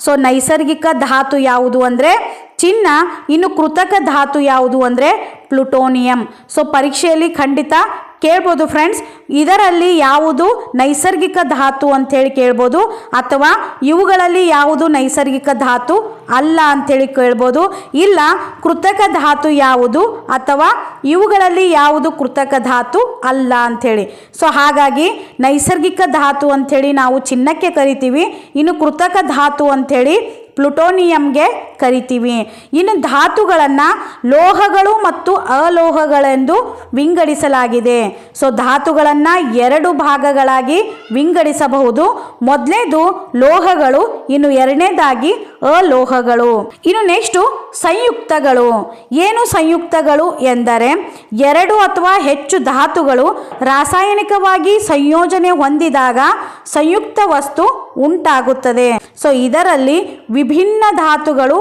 ಸೊ, ನೈಸರ್ಗಿಕ ಧಾತು ಯಾವುದು ಅಂದರೆ ಚಿನ್ನ. ಇನ್ನು ಕೃತಕ ಧಾತು ಯಾವುದು ಅಂದರೆ ಪ್ಲುಟೋನಿಯಂ. ಸೊ, ಪರೀಕ್ಷೆಯಲ್ಲಿ ಖಂಡಿತ ಕೇಳ್ಬೋದು ಫ್ರೆಂಡ್ಸ್ ಇದರಲ್ಲಿ ಯಾವುದು ನೈಸರ್ಗಿಕ ಧಾತು ಅಂಥೇಳಿ ಕೇಳ್ಬೋದು ಅಥವಾ ಇವುಗಳಲ್ಲಿ ಯಾವುದು ನೈಸರ್ಗಿಕ ಧಾತು ಅಲ್ಲ ಅಂಥೇಳಿ ಕೇಳ್ಬೋದು. ಇಲ್ಲ, ಕೃತಕ ಧಾತು ಯಾವುದು ಅಥವಾ ಇವುಗಳಲ್ಲಿ ಯಾವುದು ಕೃತಕ ಧಾತು ಅಲ್ಲ ಅಂಥೇಳಿ. ಸೊ ಹಾಗಾಗಿ ನೈಸರ್ಗಿಕ ಧಾತು ಅಂಥೇಳಿ ನಾವು ಚಿನ್ನಕ್ಕೆ ಕರಿತೀವಿ. ಇನ್ನು ಕೃತಕ ಧಾತು ಅಂಥೇಳಿ ಪ್ಲುಟೋನಿಯಂಗೆ ಕರಿತೀವಿ. ಇನ್ನು ಧಾತುಗಳನ್ನು ಲೋಹಗಳು ಮತ್ತು ಅಲೋಹಗಳೆಂದು ವಿಂಗಡಿಸಲಾಗಿದೆ. ಸೊ ಧಾತುಗಳನ್ನು ಎರಡು ಭಾಗಗಳಾಗಿ ವಿಂಗಡಿಸಬಹುದು. ಮೊದಲನೇದು ಲೋಹಗಳು, ಇನ್ನು ಎರಡನೇದಾಗಿ ಅಲೋಹಗಳು. ಇನ್ನು ನೆಕ್ಸ್ಟು ಸಂಯುಕ್ತಗಳು. ಏನು ಸಂಯುಕ್ತಗಳು ಎಂದರೆ, ಎರಡು ಅಥವಾ ಹೆಚ್ಚು ಧಾತುಗಳು ರಾಸಾಯನಿಕವಾಗಿ ಸಂಯೋಜನೆ ಹೊಂದಿದಾಗ ಸಂಯುಕ್ತ ವಸ್ತು ಉಂಟಾಗುತ್ತದೆ. ಸೊ ಇದರಲ್ಲಿ ವಿಭಿನ್ನ ಧಾತುಗಳು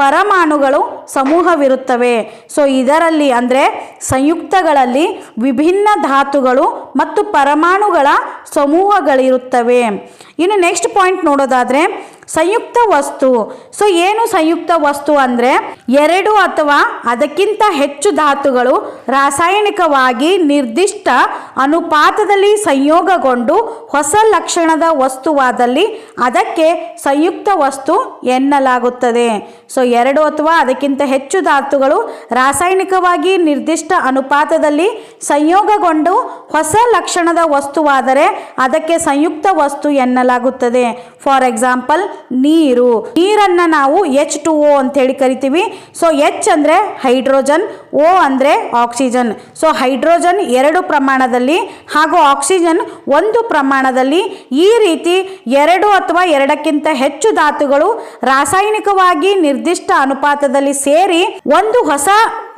ಪರಮಾಣುಗಳು ಸಮೂಹವಿರುತ್ತವೆ. ಸೊ ಇದರಲ್ಲಿ ಅಂದರೆ ಸಂಯುಕ್ತಗಳಲ್ಲಿ ವಿಭಿನ್ನ ಧಾತುಗಳು ಮತ್ತು ಪರಮಾಣುಗಳ ಸಮೂಹಗಳಿರುತ್ತವೆ. ಇನ್ನು ನೆಕ್ಸ್ಟ್ ಪಾಯಿಂಟ್ ನೋಡೋದಾದರೆ ಸಂಯುಕ್ತ ವಸ್ತು. ಸೊ ಏನು ಸಂಯುಕ್ತ ವಸ್ತು ಅಂದರೆ ಎರಡು ಅಥವಾ ಅದಕ್ಕಿಂತ ಹೆಚ್ಚು ಧಾತುಗಳು ರಾಸಾಯನಿಕವಾಗಿ ನಿರ್ದಿಷ್ಟ ಅನುಪಾತದಲ್ಲಿ ಸಂಯೋಗಗೊಂಡು ಹೊಸ ಲಕ್ಷಣದ ವಸ್ತುವಾದಲ್ಲಿ ಅದಕ್ಕೆ ಸಂಯುಕ್ತ ವಸ್ತು ಎನ್ನಲಾಗುತ್ತದೆ. ಸೊ ಎರಡು ಅಥವಾ ಅದಕ್ಕಿಂತ ಹೆಚ್ಚು ಧಾತುಗಳು ರಾಸಾಯನಿಕವಾಗಿ ನಿರ್ದಿಷ್ಟ ಅನುಪಾತದಲ್ಲಿ ಸಂಯೋಗಗೊಂಡು ಹೊಸ ಲಕ್ಷಣದ ವಸ್ತುವಾದರೆ ಅದಕ್ಕೆ ಸಂಯುಕ್ತ ವಸ್ತು ಎನ್ನಲಾಗುತ್ತದೆ. ಫಾರ್ ಎಕ್ಸಾಂಪಲ್ ನೀರು. ನೀರನ್ನು ನಾವು ಎಚ್ ಟು ಓ ಅಂತೇಳಿ ಕರಿತೀವಿ. ಸೊ ಎಚ್ ಅಂದರೆ ಹೈಡ್ರೋಜನ್ ಓ ಅಂದರೆ ಆಕ್ಸಿಜನ್. ಸೊ ಹೈಡ್ರೋಜನ್ ಎರಡು ಪ್ರಮಾಣದಲ್ಲಿ ಹಾಗೂ ಆಕ್ಸಿಜನ್ ಒಂದು ಪ್ರಮಾಣದಲ್ಲಿ ಈ ರೀತಿ ಎರಡು ಅಥವಾ ಎರಡಕ್ಕಿಂತ ಹೆಚ್ಚು ಧಾತುಗಳು ರಾಸಾಯನಿಕವಾಗಿ ನಿರ್ದಿಷ್ಟ ಅನುಪಾತದಲ್ಲಿ ಸೇರಿ ಒಂದು ಹೊಸ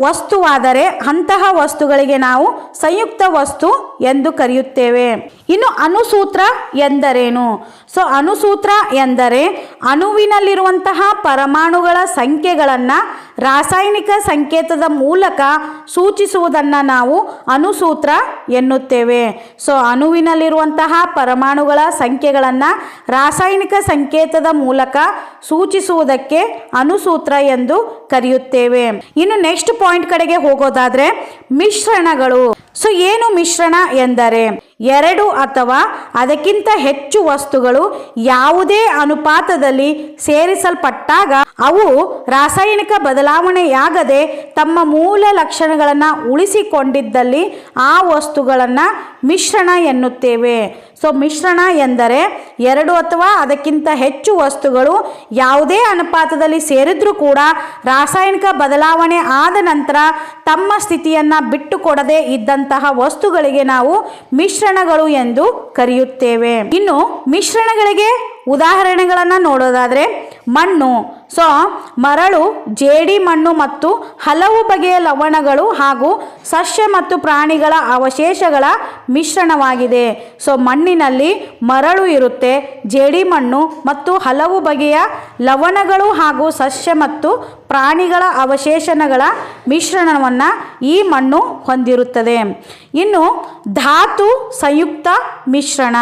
ವಸ್ತುವಾದರೆ ಅಂತಹ ವಸ್ತುಗಳಿಗೆ ನಾವು ಸಂಯುಕ್ತ ವಸ್ತು ಎಂದು ಕರೆಯುತ್ತೇವೆ. ಇನ್ನು ಅನುಸೂತ್ರ ಎಂದರೇನು? ಸೊ, ಅನುಸೂತ್ರ ಎಂದರೆ ಅಣುವಿನಲ್ಲಿರುವಂತಹ ಪರಮಾಣುಗಳ ಸಂಖ್ಯೆಗಳನ್ನು ರಾಸಾಯನಿಕ ಸಂಕೇತದ ಮೂಲಕ ಸೂಚಿಸುವುದನ್ನು ನಾವು ಅನುಸೂತ್ರ ಎನ್ನುತ್ತೇವೆ. ಸೊ, ಅಣುವಿನಲ್ಲಿರುವಂತಹ ಪರಮಾಣುಗಳ ಸಂಖ್ಯೆಗಳನ್ನು ರಾಸಾಯನಿಕ ಸಂಕೇತದ ಮೂಲಕ ಸೂಚಿಸುವುದಕ್ಕೆ ಅನುಸೂತ್ರ ಎಂದು ಕರೆಯುತ್ತೇವೆ. ಇನ್ನು ನೆಕ್ಸ್ಟ್ ಪಾಯಿಂಟ್ ಕಡೆಗೆ ಹೋಗೋದಾದ್ರೆ ಮಿಶ್ರಣಗಳು. ಸೊ ಏನು ಮಿಶ್ರಣ ಎಂದರೆ ಎರಡು ಅಥವಾ ಅದಕ್ಕಿಂತ ಹೆಚ್ಚು ವಸ್ತುಗಳು ಯಾವುದೇ ಅನುಪಾತದಲ್ಲಿ ಸೇರಿಸಲ್ಪಟ್ಟಾಗ ಅವು ರಾಸಾಯನಿಕ ಬದಲಾವಣೆಯಾಗದೆ ತಮ್ಮ ಮೂಲ ಲಕ್ಷಣಗಳನ್ನು ಉಳಿಸಿಕೊಂಡಿದ್ದಲ್ಲಿ ಆ ವಸ್ತುಗಳನ್ನು ಮಿಶ್ರಣ ಎನ್ನುತ್ತೇವೆ. ಸೊ ಮಿಶ್ರಣ ಎಂದರೆ ಎರಡು ಅಥವಾ ಅದಕ್ಕಿಂತ ಹೆಚ್ಚು ವಸ್ತುಗಳು ಯಾವುದೇ ಅನುಪಾತದಲ್ಲಿ ಸೇರಿದ್ರೂ ಕೂಡ ರಾಸಾಯನಿಕ ಬದಲಾವಣೆ ಆದ ನಂತರ ತಮ್ಮ ಸ್ಥಿತಿಯನ್ನು ಬಿಟ್ಟುಕೊಡದೆ ಇದ್ದಂತಹ ವಸ್ತುಗಳಿಗೆ ನಾವು ಮಿಶ್ರಣಗಳು ಎಂದು ಕರೆಯುತ್ತೇವೆ. ಇನ್ನು ಮಿಶ್ರಣಗಳಿಗೆ ಉದಾಹರಣೆಗಳನ್ನು ನೋಡೋದಾದರೆ ಮಣ್ಣು. ಸೊ ಮರಳು, ಜೇಡಿ ಮಣ್ಣು ಮತ್ತು ಹಲವು ಬಗೆಯ ಲವಣಗಳು ಹಾಗೂ ಸಸ್ಯ ಮತ್ತು ಪ್ರಾಣಿಗಳ ಅವಶೇಷಗಳ ಮಿಶ್ರಣವಾಗಿದೆ. ಸೊ ಮಣ್ಣಿನಲ್ಲಿ ಮರಳು ಇರುತ್ತೆ, ಜೇಡಿ ಮಣ್ಣು ಮತ್ತು ಹಲವು ಬಗೆಯ ಲವಣಗಳು ಹಾಗೂ ಸಸ್ಯ ಮತ್ತು ಪ್ರಾಣಿಗಳ ಅವಶೇಷಣಗಳ ಮಿಶ್ರಣವನ್ನು ಈ ಮಣ್ಣು ಹೊಂದಿರುತ್ತದೆ. ಇನ್ನು ಧಾತು ಸಂಯುಕ್ತ ಮಿಶ್ರಣ.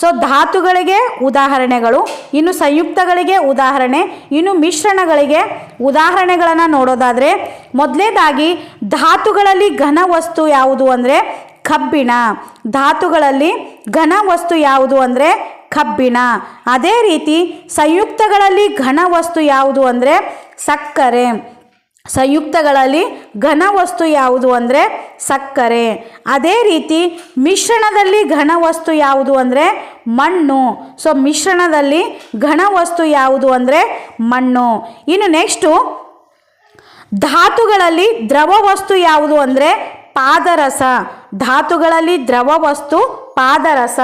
ಸೊ ಧಾತುಗಳಿಗೆ ಉದಾಹರಣೆಗಳು, ಇನ್ನು ಸಂಯುಕ್ತಗಳಿಗೆ ಉದಾಹರಣೆ, ಇನ್ನು ಮಿಶ್ರಣಗಳಿಗೆ ಉದಾಹರಣೆಗಳನ್ನು ನೋಡೋದಾದರೆ ಮೊದಲನೇದಾಗಿ ಧಾತುಗಳಲ್ಲಿ ಘನ ವಸ್ತು ಯಾವುದು ಅಂದರೆ ಕಬ್ಬಿಣ. ಧಾತುಗಳಲ್ಲಿ ಘನ ವಸ್ತು ಯಾವುದು ಅಂದರೆ ಕಬ್ಬಿಣ. ಅದೇ ರೀತಿ ಸಂಯುಕ್ತಗಳಲ್ಲಿ ಘನ ವಸ್ತು ಯಾವುದು ಅಂದರೆ ಸಕ್ಕರೆ. ಸಂಯುಕ್ತಗಳಲ್ಲಿ ಘನ ವಸ್ತು ಯಾವುದು ಅಂದರೆ ಸಕ್ಕರೆ. ಅದೇ ರೀತಿ ಮಿಶ್ರಣದಲ್ಲಿ ಘನ ವಸ್ತು ಯಾವುದು ಅಂದರೆ ಮಣ್ಣು. ಸೊ ಮಿಶ್ರಣದಲ್ಲಿ ಘನ ವಸ್ತು ಯಾವುದು ಅಂದರೆ ಮಣ್ಣು. ಇನ್ನು ನೆಕ್ಸ್ಟು ಧಾತುಗಳಲ್ಲಿ ದ್ರವ ವಸ್ತು ಯಾವುದು ಅಂದರೆ ಪಾದರಸ. ಧಾತುಗಳಲ್ಲಿ ದ್ರವ ವಸ್ತು ಪಾದರಸ.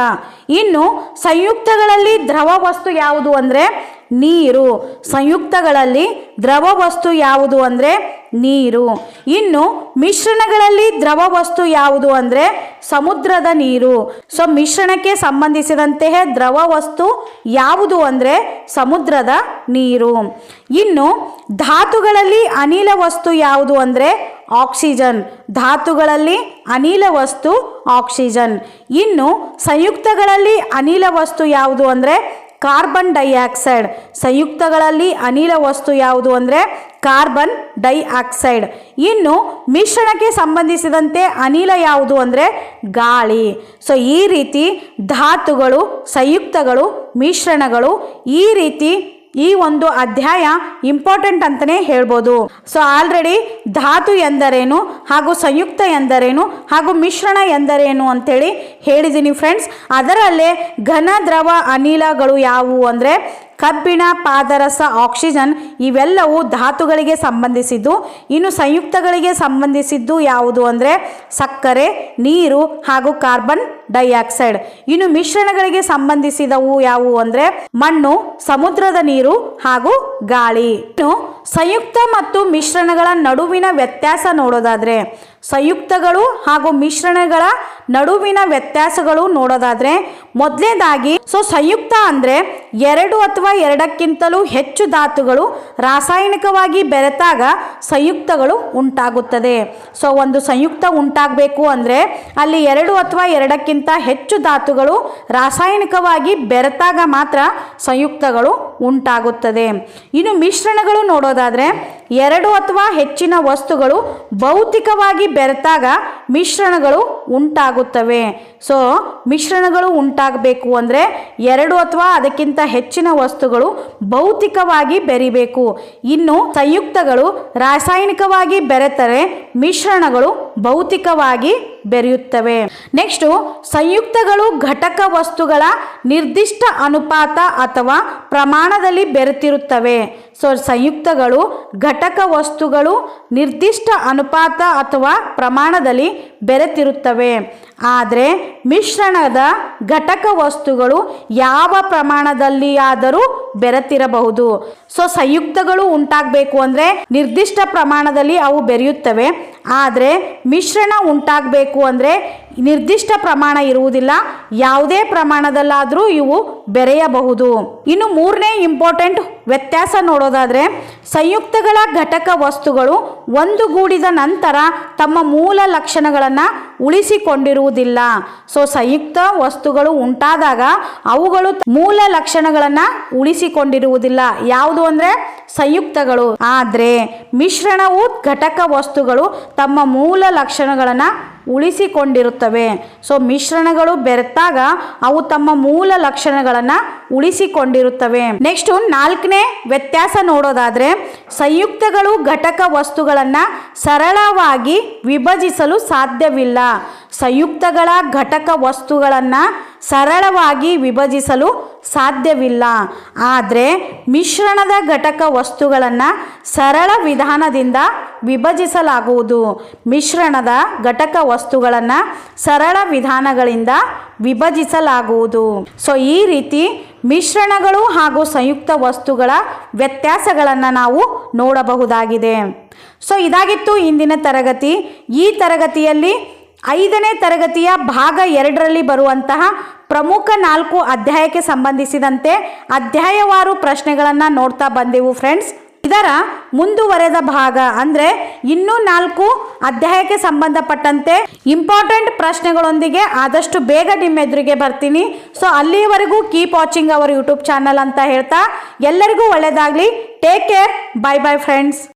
ಇನ್ನು ಸಂಯುಕ್ತಗಳಲ್ಲಿ ದ್ರವ ವಸ್ತು ಯಾವುದು ಅಂದರೆ ನೀರು. ಸಂಯುಕ್ತಗಳಲ್ಲಿ ದ್ರವ ವಸ್ತು ಯಾವುದು ಅಂದರೆ ನೀರು. ಇನ್ನು ಮಿಶ್ರಣಗಳಲ್ಲಿ ದ್ರವ ವಸ್ತು ಯಾವುದು ಅಂದರೆ ಸಮುದ್ರದ ನೀರು. ಸೊ ಮಿಶ್ರಣಕ್ಕೆ ಸಂಬಂಧಿಸಿದಂತೆಯೇ ದ್ರವ ವಸ್ತು ಯಾವುದು ಅಂದರೆ ಸಮುದ್ರದ ನೀರು. ಇನ್ನು ಧಾತುಗಳಲ್ಲಿ ಅನಿಲ ವಸ್ತು ಯಾವುದು ಅಂದರೆ ಆಕ್ಸಿಜನ್. ಧಾತುಗಳಲ್ಲಿ ಅನಿಲ ವಸ್ತು ಆಕ್ಸಿಜನ್. ಇನ್ನು ಸಂಯುಕ್ತಗಳಲ್ಲಿ ಅನಿಲ ವಸ್ತು ಯಾವುದು ಅಂದರೆ ಕಾರ್ಬನ್ ಡೈಆಕ್ಸೈಡ್. ಸಂಯುಕ್ತಗಳಲ್ಲಿ ಅನಿಲ ವಸ್ತು ಯಾವುದು ಅಂದರೆ ಕಾರ್ಬನ್ ಡೈಆಕ್ಸೈಡ್. ಇನ್ನು ಮಿಶ್ರಣಕ್ಕೆ ಸಂಬಂಧಿಸಿದಂತೆ ಅನಿಲ ಯಾವುದು ಅಂದರೆ ಗಾಳಿ. ಸೊ ಈ ರೀತಿ ಧಾತುಗಳು, ಸಂಯುಕ್ತಗಳು, ಮಿಶ್ರಣಗಳು ಈ ರೀತಿ ಈ ಒಂದು ಅಧ್ಯಾಯ ಇಂಪಾರ್ಟೆಂಟ್ ಅಂತಲೇ ಹೇಳ್ಬೋದು. ಸೊ ಆಲ್ರೆಡಿ ಧಾತು ಎಂದರೇನು ಹಾಗೂ ಸಂಯುಕ್ತ ಎಂದರೇನು ಹಾಗೂ ಮಿಶ್ರಣ ಎಂದರೇನು ಅಂತೇಳಿ ಹೇಳಿದ್ದೀನಿ ಫ್ರೆಂಡ್ಸ್ ಅದರಲ್ಲೇ ಘನ, ದ್ರವ, ಅನಿಲಗಳು ಯಾವುವು ಅಂದರೆ ಕಬ್ಬಿಣ, ಪಾದರಸ, ಆಕ್ಸಿಜನ್ ಇವೆಲ್ಲವೂ ಧಾತುಗಳಿಗೆ ಸಂಬಂಧಿಸಿದ್ದು. ಇನ್ನು ಸಂಯುಕ್ತಗಳಿಗೆ ಸಂಬಂಧಿಸಿದ್ದು ಯಾವುದು ಅಂದರೆ ಸಕ್ಕರೆ, ನೀರು ಹಾಗೂ ಕಾರ್ಬನ್ ಡೈಆಕ್ಸೈಡ್. ಇನ್ನು ಮಿಶ್ರಣಗಳಿಗೆ ಸಂಬಂಧಿಸಿದವು ಯಾವುವು ಅಂದರೆ ಮಣ್ಣು, ಸಮುದ್ರದ ನೀರು ಹಾಗೂ ಗಾಳಿ. ಇನ್ನು ಸಂಯುಕ್ತ ಮತ್ತು ಮಿಶ್ರಣಗಳ ನಡುವಿನ ವ್ಯತ್ಯಾಸ ನೋಡೋದಾದ್ರೆ ಸಂಯುಕ್ತಗಳು ಹಾಗೂ ಮಿಶ್ರಣಗಳ ನಡುವಿನ ವ್ಯತ್ಯಾಸಗಳು ನೋಡೋದಾದ್ರೆ ಮೊದಲನೇದಾಗಿ ಸೊ ಸಂಯುಕ್ತ ಅಂದರೆ ಎರಡು ಅಥವಾ ಎರಡಕ್ಕಿಂತಲೂ ಹೆಚ್ಚು ಧಾತುಗಳು ರಾಸಾಯನಿಕವಾಗಿ ಬೆರೆತಾಗ ಸಂಯುಕ್ತಗಳು ಉಂಟಾಗುತ್ತದೆ. ಸೊ ಒಂದು ಸಂಯುಕ್ತ ಉಂಟಾಗಬೇಕು ಅಂದರೆ ಅಲ್ಲಿ ಎರಡು ಅಥವಾ ಎರಡಕ್ಕಿಂತ ಹೆಚ್ಚು ಧಾತುಗಳು ರಾಸಾಯನಿಕವಾಗಿ ಬೆರೆತಾಗ ಮಾತ್ರ ಸಂಯುಕ್ತಗಳು ಉಂಟಾಗುತ್ತದೆ. ಇನ್ನು ಮಿಶ್ರಣಗಳು ನೋಡೋದಾದರೆ ಎರಡು ಅಥವಾ ಹೆಚ್ಚಿನ ವಸ್ತುಗಳು ಭೌತಿಕವಾಗಿ ಬೆರೆತಾಗ ಮಿಶ್ರಣಗಳು ಉಂಟಾಗುತ್ತವೆ. ಸೊ ಮಿಶ್ರಣಗಳು ಉಂಟಾಗಬೇಕು ಅಂದರೆ ಎರಡು ಅಥವಾ ಅದಕ್ಕಿಂತ ಹೆಚ್ಚಿನ ವಸ್ತುಗಳು ಭೌತಿಕವಾಗಿ ಬೆರಿಬೇಕು. ಇನ್ನು ಸಂಯುಕ್ತಗಳು ರಾಸಾಯನಿಕವಾಗಿ ಬೆರೆತರೆ ಮಿಶ್ರಣಗಳು ಭೌತಿಕವಾಗಿ ಬೆರೆಯುತ್ತವೆ. ನೆಕ್ಸ್ಟು ಸಂಯುಕ್ತಗಳು ಘಟಕ ವಸ್ತುಗಳ ನಿರ್ದಿಷ್ಟ ಅನುಪಾತ ಅಥವಾ ಪ್ರಮಾಣದಲ್ಲಿ ಬೆರೆತಿರುತ್ತವೆ. ಸೊ ಸಂಯುಕ್ತಗಳು ಘಟಕ ವಸ್ತುಗಳು ನಿರ್ದಿಷ್ಟ ಅನುಪಾತ ಅಥವಾ ಪ್ರಮಾಣದಲ್ಲಿ ಬೆರೆತಿರುತ್ತವೆ. ಆದರೆ ಮಿಶ್ರಣದ ಘಟಕ ವಸ್ತುಗಳು ಯಾವ ಪ್ರಮಾಣದಲ್ಲಿಯಾದರೂ ಬೆರೆತಿರಬಹುದು. ಸೊ ಸಂಯುಕ್ತಗಳು ಉಂಟಾಗಬೇಕು ಅಂದರೆ ನಿರ್ದಿಷ್ಟ ಪ್ರಮಾಣದಲ್ಲಿ ಅವು ಬೆರೆಯುತ್ತವೆ. ಆದರೆ ಮಿಶ್ರಣ ಉಂಟಾಗಬೇಕು ಅಂದರೆ ನಿರ್ದಿಷ್ಟ ಪ್ರಮಾಣ ಇರುವುದಿಲ್ಲ. ಯಾವುದೇ ಪ್ರಮಾಣದಲ್ಲಾದರೂ ಇವು ಬೆರೆಯಬಹುದು. ಇನ್ನು ಮೂರನೇ ಇಂಪಾರ್ಟೆಂಟ್ ವ್ಯತ್ಯಾಸ ನೋಡೋದಾದರೆ, ಸಂಯುಕ್ತಗಳ ಘಟಕ ವಸ್ತುಗಳು ಒಂದುಗೂಡಿದ ನಂತರ ತಮ್ಮ ಮೂಲ ಲಕ್ಷಣಗಳನ್ನು ಉಳಿಸಿಕೊಂಡಿರುವುದಿಲ್ಲ. ಸೊ ಸಂಯುಕ್ತ ವಸ್ತುಗಳು ಉಂಟಾದಾಗ ಅವುಗಳು ಮೂಲ ಲಕ್ಷಣಗಳನ್ನು ಉಳಿಸಿಕೊಂಡಿರುವುದಿಲ್ಲ. ಯಾವುದು ಅಂದರೆ, ಸಂಯುಕ್ತಗಳು. ಆದರೆ, ಮಿಶ್ರಣವು ಘಟಕ ವಸ್ತುಗಳು ತಮ್ಮ ಮೂಲ ಲಕ್ಷಣಗಳನ್ನು ಉಳಿಸಿಕೊಂಡಿರುತ್ತವೆ. ಸೊ ಮಿಶ್ರಣಗಳು ಬೆರೆತಾಗ ಅವು ತಮ್ಮ ಮೂಲ ಲಕ್ಷಣಗಳನ್ನು ಉಳಿಸಿಕೊಂಡಿರುತ್ತವೆ. ನೆಕ್ಸ್ಟ್ ನಾಲ್ಕನೇ ವ್ಯತ್ಯಾಸ ನೋಡೋದಾದ್ರೆ, ಸಂಯುಕ್ತಗಳು ಘಟಕ ವಸ್ತುಗಳನ್ನು ಸರಳವಾಗಿ ವಿಭಜಿಸಲು ಸಾಧ್ಯವಿಲ್ಲ. ಸಂಯುಕ್ತಗಳ ಘಟಕ ವಸ್ತುಗಳನ್ನು ಸರಳವಾಗಿ ವಿಭಜಿಸಲು ಸಾಧ್ಯವಿಲ್ಲ. ಆದರೆ, ಮಿಶ್ರಣದ ಘಟಕ ವಸ್ತುಗಳನ್ನು ಸರಳ ವಿಧಾನದಿಂದ ವಿಭಜಿಸಲಾಗುವುದು. ಮಿಶ್ರಣದ ಘಟಕ ವಸ್ತುಗಳನ್ನು ಸರಳ ವಿಧಾನಗಳಿಂದ ವಿಭಜಿಸಲಾಗುವುದು. ಸೊ ಈ ರೀತಿ ಮಿಶ್ರಣಗಳು ಹಾಗೂ ಸಂಯುಕ್ತ ವಸ್ತುಗಳ ವ್ಯತ್ಯಾಸಗಳನ್ನು ನಾವು ನೋಡಬಹುದಾಗಿದೆ. ಸೊ ಇದಾಗಿತ್ತು ಇಂದಿನ ತರಗತಿ. ಈ ತರಗತಿಯಲ್ಲಿ ಐದನೇ ತರಗತಿಯ ಭಾಗ ಎರಡರಲ್ಲಿ ಬರುವಂತಹ ಪ್ರಮುಖ ನಾಲ್ಕು ಅಧ್ಯಾಯಕ್ಕೆ ಸಂಬಂಧಿಸಿದಂತೆ ಅಧ್ಯಾಯವಾರು ಪ್ರಶ್ನೆಗಳನ್ನು ನೋಡ್ತಾ ಬಂದೆವು ಫ್ರೆಂಡ್ಸ್ ಇದರ ಮುಂದುವರೆದ ಭಾಗ ಅಂದರೆ ಇನ್ನೂ ನಾಲ್ಕು ಅಧ್ಯಾಯಕ್ಕೆ ಸಂಬಂಧಪಟ್ಟಂತೆ ಇಂಪಾರ್ಟೆಂಟ್ ಪ್ರಶ್ನೆಗಳೊಂದಿಗೆ ಆದಷ್ಟು ಬೇಗ ನಿಮ್ಮ ಎದುರಿಗೆ ಬರ್ತೀನಿ. ಸೊ ಅಲ್ಲಿಯವರೆಗೂ keep watching our YouTube channel ಅಂತ ಹೇಳ್ತಾ ಎಲ್ಲರಿಗೂ ಒಳ್ಳೆಯದಾಗಲಿ take care bye bye friends